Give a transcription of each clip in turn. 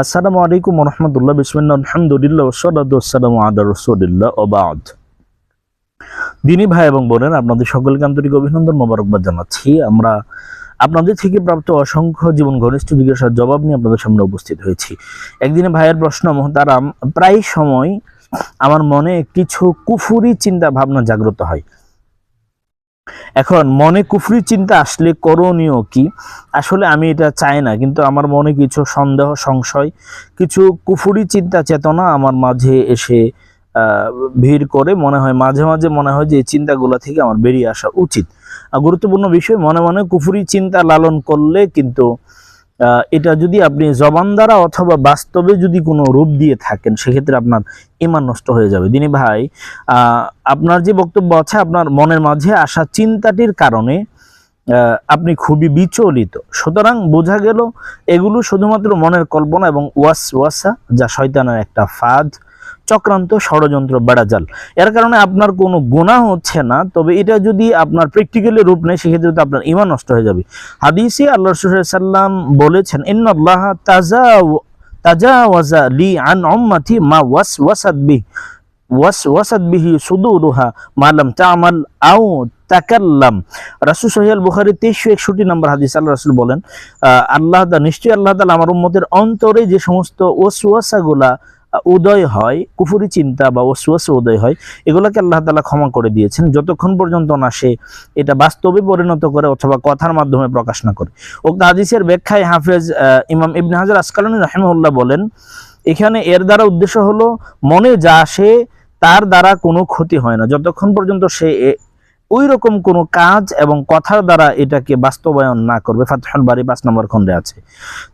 আসসালামু আলাইকুম রহমতুল্লাহ, বিসমিল্লাহ, আলহামদুলিল্লাহ ওবাদ দিনী ভাই এবং বোনেরা, আপনাদের সকলকে আন্তরিক অভিনন্দন, মোবারকবাদ জানাচ্ছি। আমরা আপনাদের থেকে প্রাপ্ত অসংখ্য জীবন ঘনিষ্ঠ জিজ্ঞাসার জবাব নিয়ে আপনাদের সামনে উপস্থিত হয়েছি। একদিনে ভাইয়ের প্রশ্ন, মোহতারাম, প্রায় সময় আমার মনে কিছু কুফুরি চিন্তা ভাবনা জাগ্রত হয়। এখন মনে কুফরি চিন্তা আসলে করণীয় কি? আসলে আমি এটা চাই না, কিন্তু আমার মনে কিছু সন্দেহ, সংশয়, কিছু কুফুরি চিন্তা, চেতনা আমার মাঝে এসে ভিড় করে। মনে হয়, মাঝে মাঝে মনে হয় যে এই চিন্তাগুলো থেকে আমার বেরিয়ে আসা উচিত। আর গুরুত্বপূর্ণ বিষয়, মনে মনে কুফুরি চিন্তা লালন করলে কিন্তু এটা যদি আপনি জবান দ্বারা অথবা বাস্তবে যদি কোনো রূপ দিয়ে থাকেন, সেক্ষেত্রে আপনার ইমান নষ্ট হয়ে যাবে। দিনী ভাই আপনার যে বক্তব্য আছে, আপনার মনের মাঝে আসা চিন্তাটির কারণে আপনি খুবই বিচলিত। সুতরাং বোঝা গেল, এগুলো শুধুমাত্র মনের কল্পনা এবং ওয়াস ওয়াসা যা শয়তানের একটা ফাঁদ। চক্রান্ত ষড়যন্ত্র বেড়াজাল এর কারণে আপনার কোনো গুণা হচ্ছে না তবে এটা যদি আপনার প্র্যাকটিক্যালি রূপ নেয় সেক্ষেত্রে তো আপনার ইমান নষ্ট হয়ে যাবে। হাদিসে আল্লাহ রসুল সাল্লাম বলেছেন ইন্নাল্লাহ তাজা তাজাওয়াজা লি আন উম্মতি মা ওয়াস ওয়াসাদ বি বুখারী 2361 নম্বর হাদিস আল্লাহ রাসূল বলেন আল্লাহ নিশ্চয়ই আল্লাহ আমার উম্মতের অন্তরে যে সমস্ত ওয়াসওয়াসাগুলা আহ, উদয় হয়, কুফুরি চিন্তা বা ওয়াসওয়াসা উদয় হয়, এগুলোকে আল্লাহ তালা ক্ষমা করে দিয়েছেন যতক্ষণ পর্যন্ত না সে এটা বাস্তবে পরিণত করে অথবা কথার মাধ্যমে প্রকাশ না করে। উক্ত হাদিসের ব্যাখ্যায় হাফেজ ইমাম ইবনে হাজার আসকালানী রাহিমাহুল্লাহ বলেন, এখানে এর দ্বারা উদ্দেশ্য হলো মনে যা আসে তার দ্বারা কোনো ক্ষতি হয় না। যতক্ষণ পর্যন্ত সে ওই রকম কোনো কাজ এবং কথার দ্বারা এটাকে বাস্তবায়ন না করবে। ফাতহুল বাড়ি পাঁচ নম্বর খণ্ডে আছে।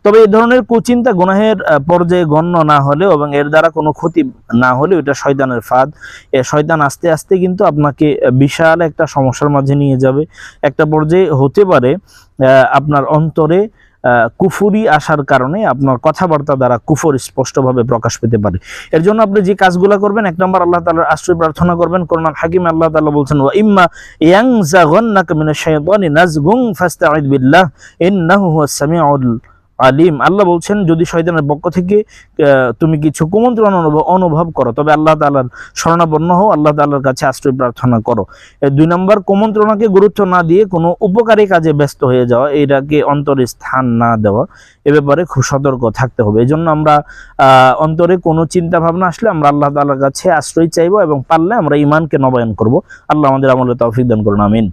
তবে এই ধরনের কুচিন্তা গুনাহের পর্যায়ে গণ্য না হলেও এবং এর দ্বারা কোনো ক্ষতি না হলেও এটা শয়তানের ফাঁদ। এ শয়তান আস্তে আস্তে কিন্তু আপনাকে বিশাল একটা সমস্যার মাঝে নিয়ে যাবে। একটা পর্যায়ে হতে পারে আপনার অন্তরে কুফুরি আসার কারণে আপনার কথাবার্তা দ্বারা কুফর স্পষ্টভাবে প্রকাশ পেতে পারে। এর জন্য আপনি যে কাজগুলো করবেন, এক নম্বর আল্লাহ তালার আশ্রয় প্রার্থনা করবেন। কোরআন হাকিম আল্লাহ তালা বলছেন, ওয়া ইম্মা ইয়ানজাগান্নাকা মিনাশ শাইতানি নাজগুন ফাস্তাঈদ বিল্লাহ, ইন্নাহু হুয়াস সামিউল আলিম। আল্লাহ বলছেন, যদি শয়তানের পক্ষ থেকে তুমি কিছু কুমন্ত্রণ অনুভব করো, তবে আল্লাহ তাআলার শরণাপন্ন হও, আল্লাহ তাআলার কাছে আশ্রয় প্রার্থনা করো। দুই নম্বর, কুমন্ত্রণাকে গুরুত্ব না দিয়ে কোনো উপকারী কাজে ব্যস্ত হয়ে যাওয়া, এটাকে অন্তরে স্থান না দেওয়া, এ ব্যাপারে খুব সতর্ক থাকতে হবে। এই জন্য আমরা অন্তরে কোনো চিন্তা ভাবনা আসলে আমরা আল্লাহ তাআলার কাছে আশ্রয় চাইব এবং পারলে আমরা ইমানকে নবায়ন করব। আল্লাহ আমাদের আমলে তৌফিক দান করুন, আমিন।